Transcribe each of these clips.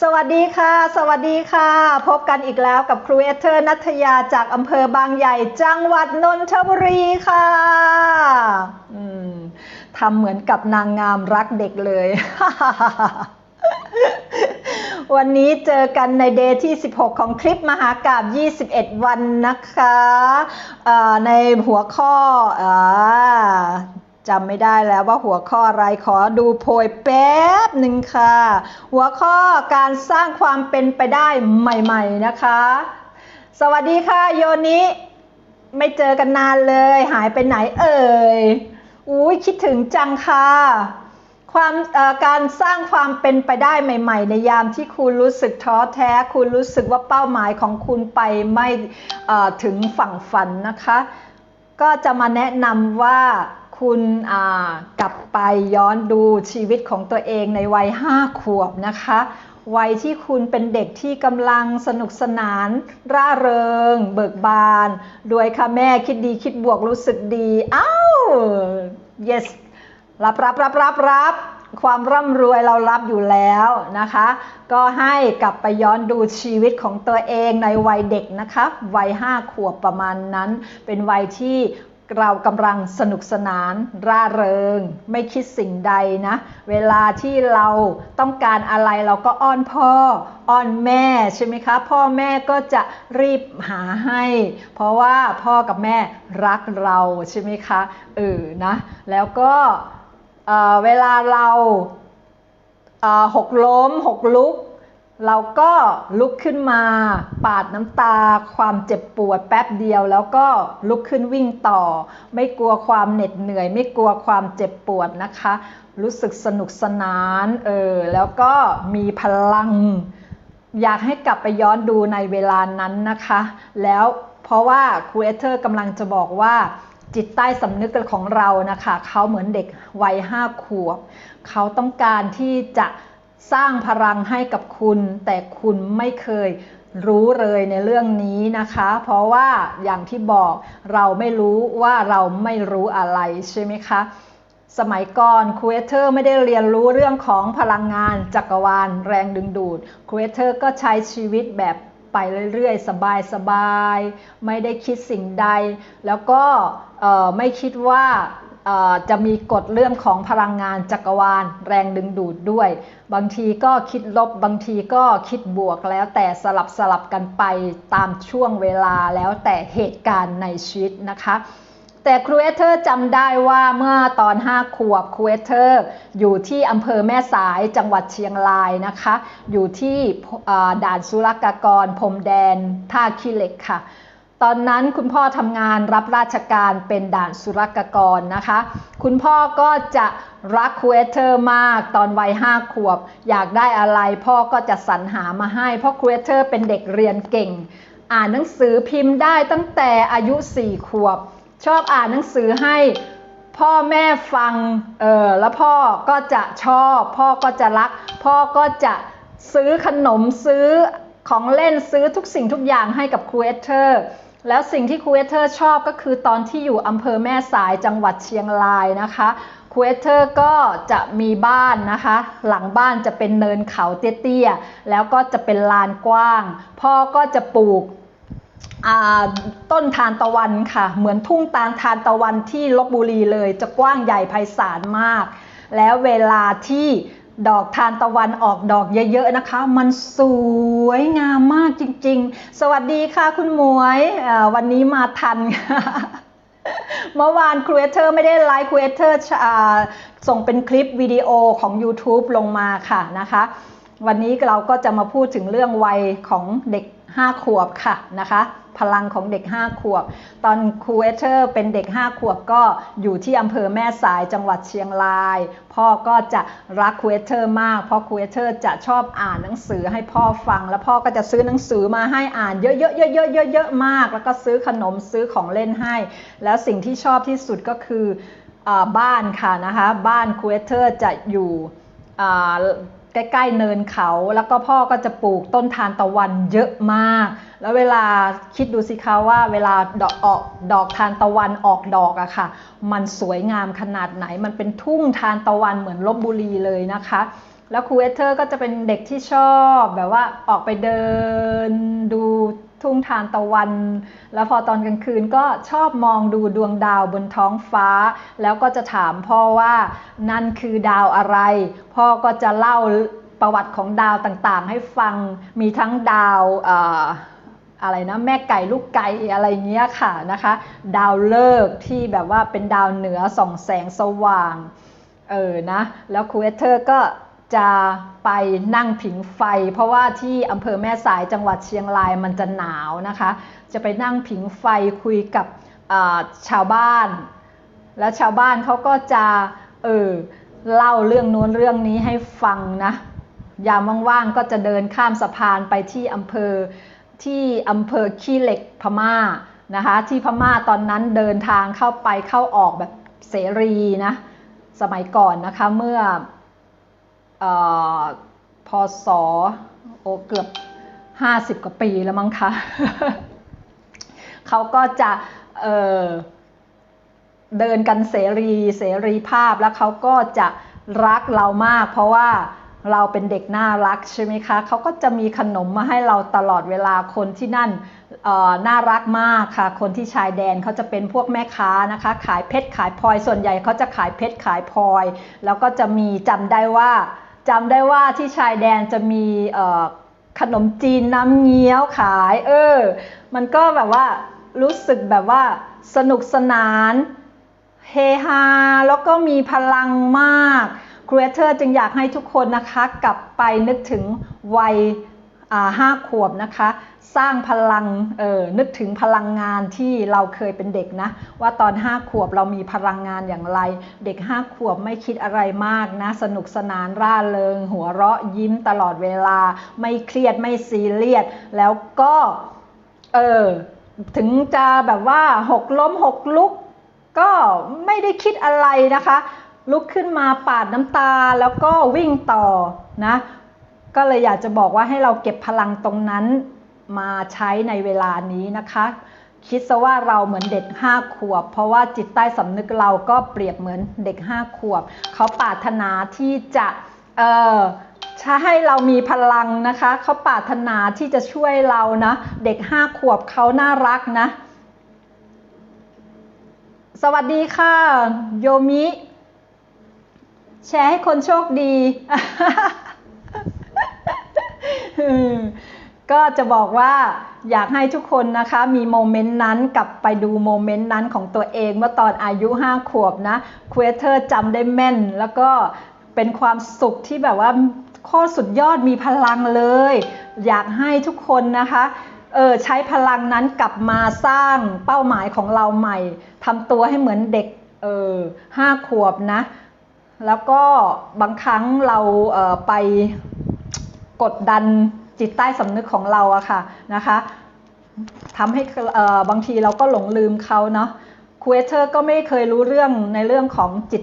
สวัสดีค่ะ สวัสดีค่ะ พบกันอีกแล้วกับครูเอเธอร์นัทยาจากอำเภอบางใหญ่จังหวัดนนทบุรีค่ะทำเหมือนกับนางงามรักเด็กเลย วันนี้เจอกันในเดย์ที่ 16 ของคลิปมหากาบ 21 วันนะคะ ในหัวข้ออ จำไม่ได้แล้วว่าหัวข้ออะไรขอดูโพยแป๊บหนึ่งค่ะ หัวข้อการสร้างความเป็นไปได้ใหม่ๆนะคะ สวัสดีค่ะโยนิไม่เจอกันนานเลย หายไปไหนเอ่ยอุ้ยคิดถึงจังค่ะ ความการสร้างความเป็นไปได้ใหม่ ๆ ในยามที่คุณรู้สึกท้อแท้ คุณรู้สึกว่าเป้าหมายของคุณไปไม่ถึงฝั่งฝันนะคะ ก็จะมาแนะนำว่า คุณกลับไปย้อนดูชีวิตของตัวเองในวัยห้าขวบนะคะ วัยที่คุณเป็นเด็กที่กำลังสนุกสนาน ร่าเริง เบิกบานด้วยค่ะแม่คิดดีคิดบวกรู้สึกดีอ้าว yes รับรับรับรับรับความร่ำรวยเรารับอยู่แล้วนะคะ ก็ให้กลับไปย้อนดูชีวิตของตัวเองในวัยเด็กนะคะ วัยห้าขวบประมาณนั้น เป็นวัยที่ เรากำลังสนุกสนาน ร่าเริง ไม่คิดสิ่งใดนะ เวลาที่เราต้องการอะไรเราก็อ้อนพ่อ อ้อนแม่ใช่ไหมคะ พ่อแม่ก็จะรีบหาให้ เพราะว่าพ่อกับแม่รักเราใช่ไหมคะเออนะ แล้วก็เเวลาเราหกล้มหกลุก เราก็ลุกขึ้นมา ปาดน้ำตา ความเจ็บปวดแป๊บเดียว แล้วก็ลุกขึ้นวิ่งต่อ ไม่กลัวความเหน็ดเหนื่อย ไม่กลัวความเจ็บปวดนะคะ รู้สึกสนุกสนานเออแล้วก็มีพลัง อยากให้กลับไปย้อนดูในเวลานั้นนะคะ แล้วเพราะว่าครูเอเธอร์กำลังจะบอกว่าจิตใต้สำนึกของเรานะคะ เขาเหมือนเด็กวัยห้าขวบ เขาต้องการที่จะ สร้างพลังให้กับคุณ แต่คุณไม่เคยรู้เลยในเรื่องนี้นะคะ เพราะว่าอย่างที่บอกเราไม่รู้ว่าเราไม่รู้อะไรใช่ไหมคะสมัยก่อนครูเอเธอร์ไม่ได้เรียนรู้เรื่องของพลังงานจักรวาลแรงดึงดูดครูเอเธอร์ก็ใช้ชีวิตแบบไปเรื่อยๆ สบายๆ ไม่ได้คิดสิ่งใด แล้วก็ไม่คิดว่า จะมีกฎเรื่องของพลังงานจักรวาล แรงดึงดูดด้วย บางทีก็คิดลบบางทีก็คิดบวกแล้วแต่สลับสลับกันไปตามช่วงเวลาแล้วแต่เหตุการณ์ในชีวิตนะคะแต่ครูเอเธอร์จำได้ว่าเมื่อตอน 5 ขวบครูเอเธอร์อยู่ที่อำเภอแม่สายจังหวัดเชียงรายนะคะ อยู่ที่ด่านสุรกากรพรมแดนท่าขี้เหล็กค่ะ ตอนนั้นคุณพ่อทำงานรับราชการเป็นด่านสุรกกรนะคะ คุณพ่อก็จะรักครูเอเธอร์มากตอนวัยห้าขวบ อยากได้อะไรพ่อก็จะสรรหามาให้ เพราะครูเอเธอร์เป็นเด็กเรียนเก่ง อ่านหนังสือพิมพ์ได้ตั้งแต่อายุสี่ขวบ ชอบอ่านหนังสือให้พ่อแม่ฟังเออแล้วพ่อก็จะชอบ พ่อก็จะรัก พ่อก็จะซื้อขนมซื้อของเล่นซื้อทุกสิ่งทุกอย่างให้กับครูเอเธอร์ แล้วสิ่งที่ครูเอเธอร์ชอบก็คือตอนที่อยู่อำเภอแม่สายจังหวัดเชียงรายนะคะครูเอเธอร์ก็จะมีบ้านนะคะ หลังบ้านจะเป็นเนินเขาเตี้ยๆแล้วก็จะเป็นลานกว้าง พ่อก็จะปลูกต้นทานตะวันค่ะ เหมือนทุ่งตาลทานตะวันที่ลบบุรีเลย จะกว้างใหญ่ไพศาลมาก แล้วเวลาที่ ดอกทานตะวันออกดอกเยอะๆนะคะ มันสวยงามมากจริงๆ สวัสดีค่ะคุณหมวยวันนี้มาทันเมื่อวานครูเอเตอร์ไม่ได้ไลฟ์ครูเอเตอร์ส่งเป็นคลิปวิดีโอของ YouTube ลงมาค่ะนะคะ วันนี้เราก็จะมาพูดถึงเรื่องวัยของเด็ก 5 ขวบค่ะนะคะพลังของเด็ก 5 ขวบ ตอนครูเอเธอร์เป็นเด็ก 5 ขวบก็อยู่ที่อำเภอแม่สายจังหวัดเชียงราย พ่อก็จะรักครูเอเธอร์มาก เพราะครูเอเธอร์จะชอบอ่านหนังสือให้พ่อฟัง แล้วพ่อก็จะซื้อหนังสือมาให้อ่านเยอะๆๆๆๆๆมาก แล้วก็ซื้อขนมซื้อของเล่นให้ แล้วสิ่งที่ชอบที่สุดก็คืออบ้านค่ะนะคะ บ้านครูเอเธอร์จะอยู่ ใกล้ๆเนินเขา แล้วก็พ่อก็จะปลูกต้นทานตะวันเยอะมาก แล้วเวลาคิดดูสิคะว่าเวลาดอกออกดอกทานตะวันออกดอกอะค่ะ มันสวยงามขนาดไหน มันเป็นทุ่งทานตะวันเหมือนลบบุรีเลยนะคะ แล้วครูเอเธอร์ก็จะเป็นเด็กที่ชอบแบบว่าออกไปเดินดู ทุ่งทานตะวัน แล้วพอตอนกลางคืนก็ชอบมองดูดวงดาวบนท้องฟ้า แล้วก็จะถามพ่อว่านั่นคือดาวอะไร พ่อก็จะเล่าประวัติของดาวต่างๆ ให้ฟังมีทั้งดาวอะไรนะแม่ไก่ลูกไก่อะไรเงี้ยค่ะนะคะดาวเลิกที่แบบว่าเป็นดาวเหนือส่องแสงสว่างเออนะแล้วครูเอเธอร์ก็ จะไปนั่งผิงไฟ เพราะว่าที่อำเภอแม่สายจังหวัดเชียงรายมันจะหนาวนะคะ จะไปนั่งผิงไฟคุยกับชาวบ้าน แล้วชาวบ้านเขาก็จะเออเล่าเรื่องโน้นเรื่องนี้ให้ฟังนะยามว่างๆก็จะเดินข้ามสะพานไปที่อำเภอที่อำเภอขี้เหล็กพม่านะคะที่พม่าตอนนั้นเดินทางเข้าไปเข้าออกแบบเสรีนะสมัยก่อนนะคะเมื่อ พศโอเกือบ 50 กว่าปีแล้วมั้งคะเขาก็จะเเดินกันเสรีเสรีภาพแล้วเขาก็จะรักเรามาก เพราะว่าเราเป็นเด็กน่ารักใช่ไหมคะเขาก็จะมีขนมมาให้เราตลอดเวลาคนที่นั่นน่ารักมากค่ะ คนที่ชายแดนเขาจะเป็นพวกแม่ค้านะคะ ขายเพชรขายพลอยส่วนใหญ่เขาจะขายเพชรขายพลอย แล้วก็จะมีจำได้ว่า จำได้ว่าที่ชายแดนจะมีขนมจีนน้ำเงี้ยวขาย เออ มันก็แบบว่ารู้สึกแบบว่าสนุกสนานเฮฮาแล้วก็มีพลังมากครูเอเธอร์จึงอยากให้ทุกคนนะคะ กลับไปนึกถึงวัย ห้าขวบนะคะ สร้างพลังเออนึกถึงพลังงานที่เราเคยเป็นเด็กนะ ว่าตอนห้าขวบเรามีพลังงานอย่างไร เด็กห้าขวบไม่คิดอะไรมากนะ สนุกสนานร่าเริง หัวเราะยิ้มตลอดเวลา ไม่เครียดไม่ซีเรียสแล้วก็เออถึงจะแบบว่าหกล้มหกลุก ก็ไม่ได้คิดอะไรนะคะ ลุกขึ้นมาปาดน้ำตาแล้วก็วิ่งต่อนะ ก็เลยอยากจะบอกว่าให้เราเก็บพลังตรงนั้นมาใช้ในเวลานี้นะคะ คิดซะว่าเราเหมือนเด็กห้าขวบ เพราะว่าจิตใต้สำนึกเราก็เปรียบเหมือนเด็กห้าขวบ เขาปรารถนาที่จะเออให้เรามีพลังนะคะเขาปรารถนาที่จะช่วยเรานะ เด็กห้าขวบเขาน่ารักนะ สวัสดีค่ะ โยมิ แชร์ให้คนโชคดี ก็จะบอกว่าอยากให้ทุกคนนะคะมีโมเมนต์นั้นกลับไปดูโมเมนต์นั้นของตัวเองเมื่อตอนอายุห้าขวบนะควเทอร์จำได้แม่น แล้วก็เป็นความสุขที่แบบว่าโคตรสุดยอดมีพลังเลย อยากให้ทุกคนนะคะเออใช้พลังนั้นกลับมาสร้างเป้าหมายของเราใหม่ทำตัวให้เหมือนเด็กเออห้าขวบนะ แล้วก็บางครั้งเราไปกดดัน จิตใต้สำนึกของเราอะค่ะนะคะทำให้บางทีเราก็หลงลืมเขาเนาะคูเอเตอร์ก็ไม่เคยรู้เรื่องในเรื่องของจิต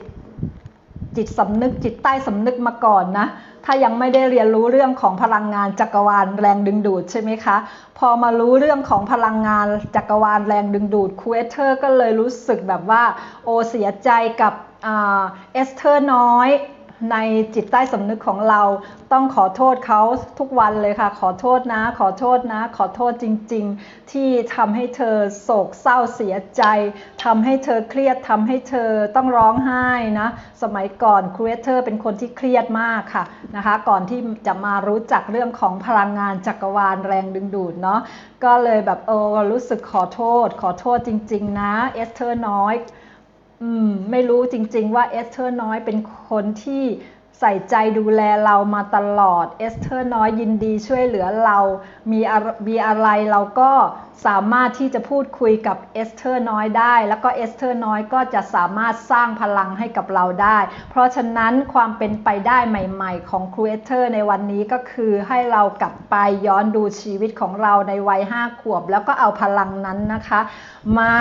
จิตสำนึกจิตใต้สำนึกมาก่อนนะถ้ายังไม่ได้เรียนรู้เรื่องของพลังงานจักรวาลแรงดึงดูดใช่ไหมคะ พอมารู้เรื่องของพลังงานจักรวาลแรงดึงดูดคูเอเตอร์ก็เลยรู้สึกแบบว่าโอเสียใจกับเอสเธอร์น้อย ในจิตใต้สำนึกของเราต้องขอโทษเขาทุกวันเลยค่ะ ขอโทษนะ ขอโทษนะ ขอโทษจริง ๆ ที่ทำให้เธอโศกเศร้าเสียใจทำให้เธอเครียดทำให้เธอต้องร้องไห้นะ สมัยก่อนครูเอเธอร์เป็นคนที่เครียดมากค่ะนะคะ ก่อนที่จะมารู้จักเรื่องของพลังงานจักรวาลแรงดึงดูดเนาะก็เลยแบบเออรู้สึกขอโทษ ขอโทษจริง ๆ นะเอสเธอร์น้อย อืม ไม่รู้จริง ๆ ว่าเอสเธอร์น้อยเป็นคนที่ใส่ใจดูแลเรามาตลอดเอสเธอร์น้อยยินดีช่วยเหลือเรา มีมีอะไรเราก็ สามารถที่จะพูดคุยกับเอสเธอร์น้อยได้ แล้วก็เอสเธอร์น้อยก็จะสามารถสร้างพลังให้กับเราได้ เพราะฉะนั้นความเป็นไปได้ใหม่ๆ ของครูเอสเธอร์ในวันนี้ก็คือให้เรากลับไปย้อนดูชีวิตของเราในวัยห้าขวบ แล้วก็เอาพลังนั้นนะคะ มา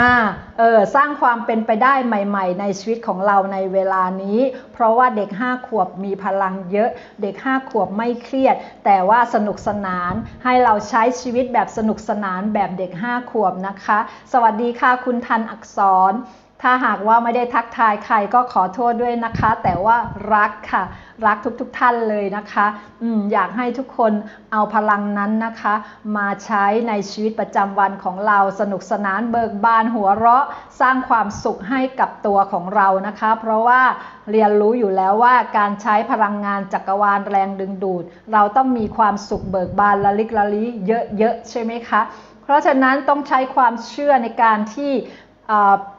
เออสร้างความเป็นไปได้ใหม่ ๆ ในชีวิตของเราในเวลานี้ เพราะว่าเด็กห้าขวบมีพลังเยอะ เด็กห้าขวบไม่เครียด แต่ว่าสนุกสนานให้เราใช้ชีวิตแบบสนุกสนานแบบเด็ก5 ขวบนะคะ สวัสดีค่ะคุณทันอักษร ถ้าหากว่าไม่ได้ทักทายใครก็ขอโทษด้วยนะคะ แต่ว่ารักค่ะ รักทุกๆทท่านเลยนะคะอืมอยากให้ทุกคนเอาพลังนั้นนะคะ มาใช้ในชีวิตประจำวันของเราสนุกสนานเบิกบานหัวเราะ สร้างความสุขให้กับตัวของเรานะคะ เพราะว่าเรียนรู้อยู่แล้วว่าการใช้พลังงานจักรวาลแรงดึงดูด เราต้องมีความสุขเบิกบานละลิกละลิเยอะๆใช่ไหมคะ เพราะฉะนั้นต้องใช้ความเชื่อในการที่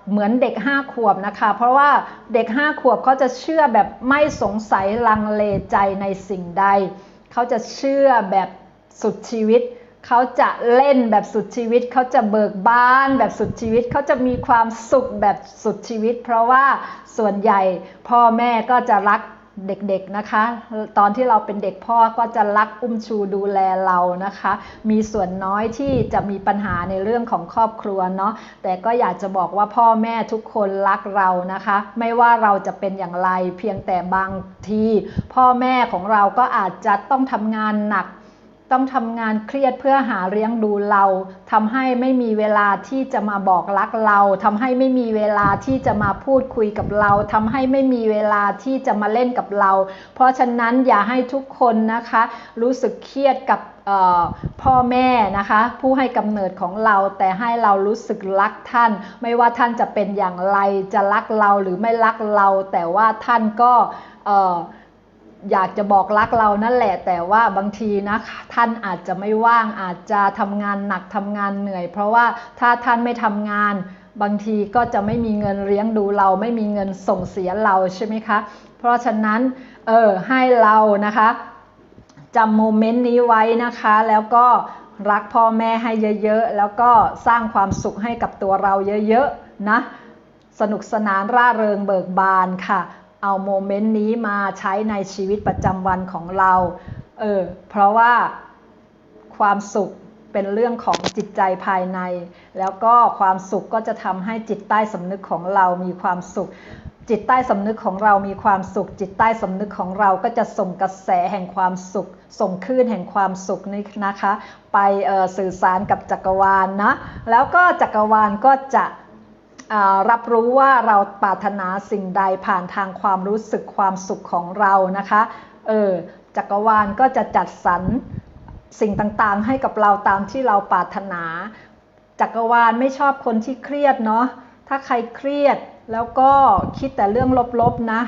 เหมือนเด็กห้าขวบนะคะ เพราะว่าเด็กห้าขวบเขาจะเชื่อแบบไม่สงสัยลังเลใจในสิ่งใด เขาจะเชื่อแบบสุดชีวิต เขาจะเล่นแบบสุดชีวิต เขาจะเบิกบานแบบสุดชีวิต เขาจะมีความสุขแบบสุดชีวิต เพราะว่าส่วนใหญ่พ่อแม่ก็จะรัก เด็กๆนะคะ ตอนที่เราเป็นเด็กพ่อก็จะรักอุ้มชูดูแลเรานะคะ มีส่วนน้อยที่จะมีปัญหาในเรื่องของครอบครัวเนาะแต่ก็อยากจะบอกว่าพ่อแม่ทุกคนรักเรานะคะ ไม่ว่าเราจะเป็นอย่างไรเพียงแต่บางที พ่อแม่ของเราก็อาจจะต้องทำงานหนัก ต้องทำงานเครียดเพื่อหาเลี้ยงดูเราทำให้ไม่มีเวลาที่จะมาบอกรักเราทำให้ไม่มีเวลาที่จะมาพูดคุยกับเราทำให้ไม่มีเวลาที่จะมาเล่นกับเรา เพราะฉะนั้นอย่าให้ทุกคนนะคะ รู้สึกเครียดกับพ่อแม่นะคะ ผู้ให้กำเนิดของเรา แต่ให้เรารู้สึกรักท่าน ไม่ว่าท่านจะเป็นอย่างไรจะรักเราหรือไม่รักเรา แต่ว่าท่านก็ อยากจะบอกรักเรานั่นแหละ แต่ว่าบางทีนะท่านอาจจะไม่ว่างอาจจะทำงานหนักทำงานเหนื่อย เพราะว่าถ้าท่านไม่ทำงาน บางทีก็จะไม่มีเงินเลี้ยงดูเรา ไม่มีเงินส่งเสียเราใช่ไหมคะ เพราะฉะนั้นเออให้เรานะคะจำโมเมนต์นี้ไว้นะคะ แล้วก็รักพ่อแม่ให้เยอะๆ แล้วก็สร้างความสุขให้กับตัวเราเยอะๆนะสนุกสนานร่าเริงเบิกบานค่ะ เอาโมเมนต์นี้มาใช้ในชีวิตประจำวันของเรา เออ เพราะว่าความสุขเป็นเรื่องของจิตใจภายใน แล้วก็ความสุขก็จะทำให้จิตใต้สำนึกของเรามีความสุข จิตใต้สำนึกของเรามีความสุข จิตใต้สำนึกของเราก็จะส่งกระแสแห่งความสุข ส่งคลื่นแห่งความสุขนี่นะคะ ไปสื่อสารกับจักรวาลนนะ แล้วก็จักรวาลก็จะ รับรู้ว่าเราปรารถนาสิ่งใดผ่านทางความรู้สึกความสุขของเรานะคะเออจักรวาลก็จะจัดสรรสิ่งต่างๆ ให้กับเราตามที่เราปรารถนา จักรวาลไม่ชอบคนที่เครียดเนาะถ้าใครเครียดแล้วก็คิดแต่เรื่องลบๆนะ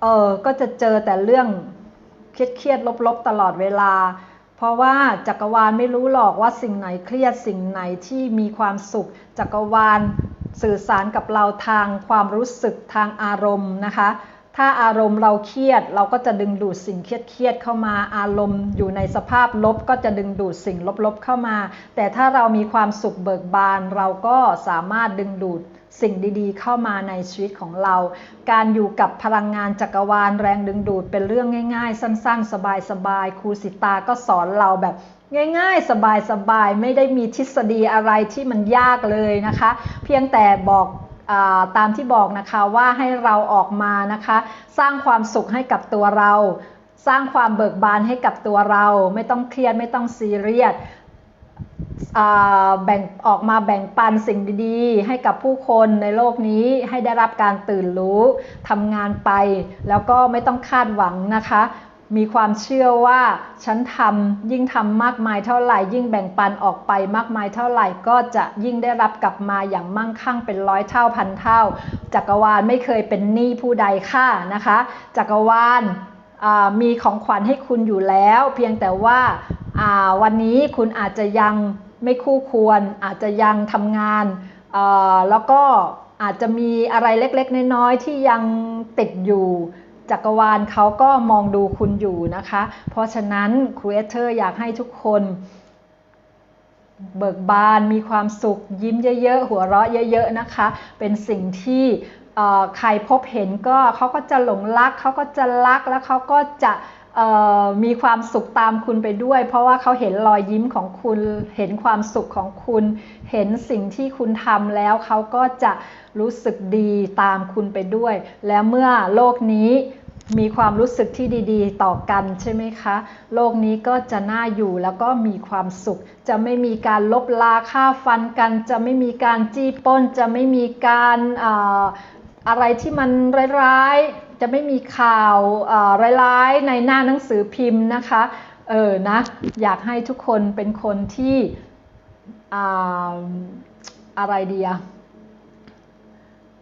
เออก็จะเจอแต่เรื่องเครียดๆลบๆตลอดเวลา เพราะว่าจักรวาลไม่รู้หรอกว่าสิ่งไหนเครียดสิ่งไหนที่มีความสุข จักรวาล สื่อสารกับเราทางความรู้สึกทางอารมณ์นะคะถ้าอารมณ์เราเครียดเราก็จะดึงดูดสิ่งเครียดๆเข้ามาอารมณ์อยู่ในสภาพลบก็จะดึงดูดสิ่งลบๆเข้ามา แต่ถ้าเรามีความสุขเบิกบาน เราก็สามารถดึงดูดสิ่งดีๆ เข้ามาในชีวิตของเรา การอยู่กับพลังงานจักรวาลแรงดึงดูดเป็นเรื่องง่าย ๆ สั้น ๆ สบายๆครูสิตาก็สอนเราแบบ ง่ายๆ สบายๆ ไม่ได้มีทฤษฎีอะไรที่มันยากเลยนะคะ เพียงแต่บอกอตามที่บอกนะคะว่าให้เราออกมานะคะ สร้างความสุขให้กับตัวเรา สร้างความเบิกบานให้กับตัวเรา ไม่ต้องเครียดไม่ต้องซีเรียสแบ่งออกมาแบ่งปันสิ่งดีๆ ให้กับผู้คนในโลกนี้ให้ได้รับการตื่นรู้ทำงานไป แล้วก็ไม่ต้องคาดหวังนะคะ มีความเชื่อว่าฉันทำยิ่งทำมากมายเท่าไหร่ ยิ่งแบ่งปันออกไปมากมายเท่าไหร่ ก็จะยิ่งได้รับกลับมาอย่างมั่งคั่งเป็นร้อยเท่าพันเท่า จักรวาลไม่เคยเป็นหนี้ผู้ใดค่ะนะคะ จักรวาลมีของขวัญให้คุณอยู่แล้ว เพียงแต่ว่าวันนี้คุณอาจจะยังไม่คู่ควร อาจจะยังทำงานแล้วก็อาจจะมีอะไรเล็กๆ น้อยๆที่ยังติดอยู่ จักรวาลเขาก็มองดูคุณอยู่นะคะ เพราะฉะนั้นครีเอเตอร์อยากให้ทุกคน เบิกบานมีความสุข ยิ้มเยอะ ๆ หัวเราะเยอะ ๆ นะคะ เป็นสิ่งที่ใครพบเห็นก็เขาก็จะหลงรักเขาก็จะรักแล้วเขาก็จะมีความสุขตามคุณไปด้วย เพราะว่าเขาเห็นรอยยิ้มของคุณ เห็นความสุขของคุณ เห็นสิ่งที่คุณทำแล้วเขาก็จะรู้สึกดีตามคุณไปด้วย แล้วเมื่อโลกนี้ มีความรู้สึกที่ดีๆ ต่อกันใช่ไหมคะ โลกนี้ก็จะน่าอยู่แล้วก็มีความสุข จะไม่มีการลบลาค่าฟันกัน จะไม่มีการจี้ป้น จะไม่มีการอะไรที่มันร้ายๆ จะไม่มีข่าวร้ายๆ ในหน้าหนังสือพิมพ์นะคะ เออนะ อยากให้ทุกคนเป็นคนที่ออะไรดีอะ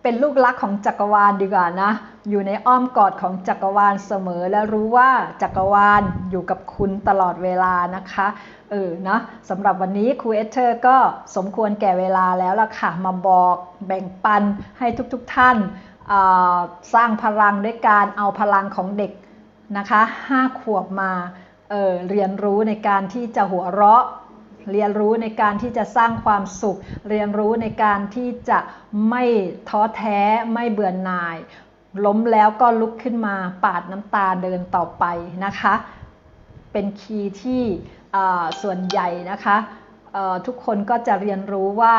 เป็นลูกรักของจักรวาลดีกว่านะ อยู่ในอ้อมกอดของจักรวาลเสมอ และรู้ว่าจักรวาลอยู่กับคุณตลอดเวลานะคะ เออนะสำหรับวันนี้ครูเอเธอร์ก็สมควรแก่เวลาแล้วล่ะค่ะ มาบอกแบ่งปันให้ทุกๆทท่าน สร้างพลังด้วยการเอาพลังของเด็กนะคะห้าขวบมาเออเรียนรู้ในการที่จะหัวเราะ เรียนรู้ในการที่จะสร้างความสุข เรียนรู้ในการที่จะไม่ท้อแท้ไม่เบื่อหน่าย ล้มแล้วก็ลุกขึ้นมาปาดน้ำตาเดินต่อไปนะคะ เป็นคีย์ที่ส่วนใหญ่นะคะทุกคนก็จะเรียนรู้ว่า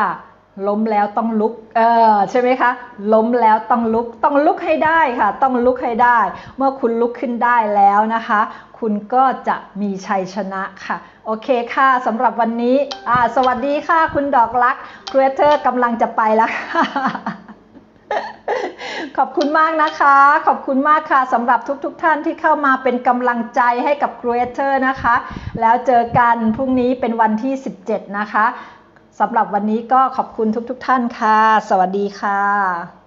ล้มแล้วต้องลุก เออใช่ไหมคะ ล้มแล้วต้องลุก ต้องลุกให้ได้ค่ะ ต้องลุกให้ได้ เมื่อคุณลุกขึ้นได้แล้วนะคะ คุณก็จะมีชัยชนะค่ะ โอเคค่ะสำหรับวันนี้สวัสดีค่ะ คุณดอกรักครีเอเตอร์กำลังจะไปแล้วค่ะขอบคุณมากนะคะ ขอบคุณมากค่ะสำหรับทุกๆทท่านที่เข้ามาเป็นกำลังใจให้กับ Creator นะคะ แล้วเจอกันพรุ่งนี้เป็นวันที่ 17 นะคะสำหรับวันนี้ก็ขอบคุณทุกๆทท่านค่ะ สวัสดีค่ะ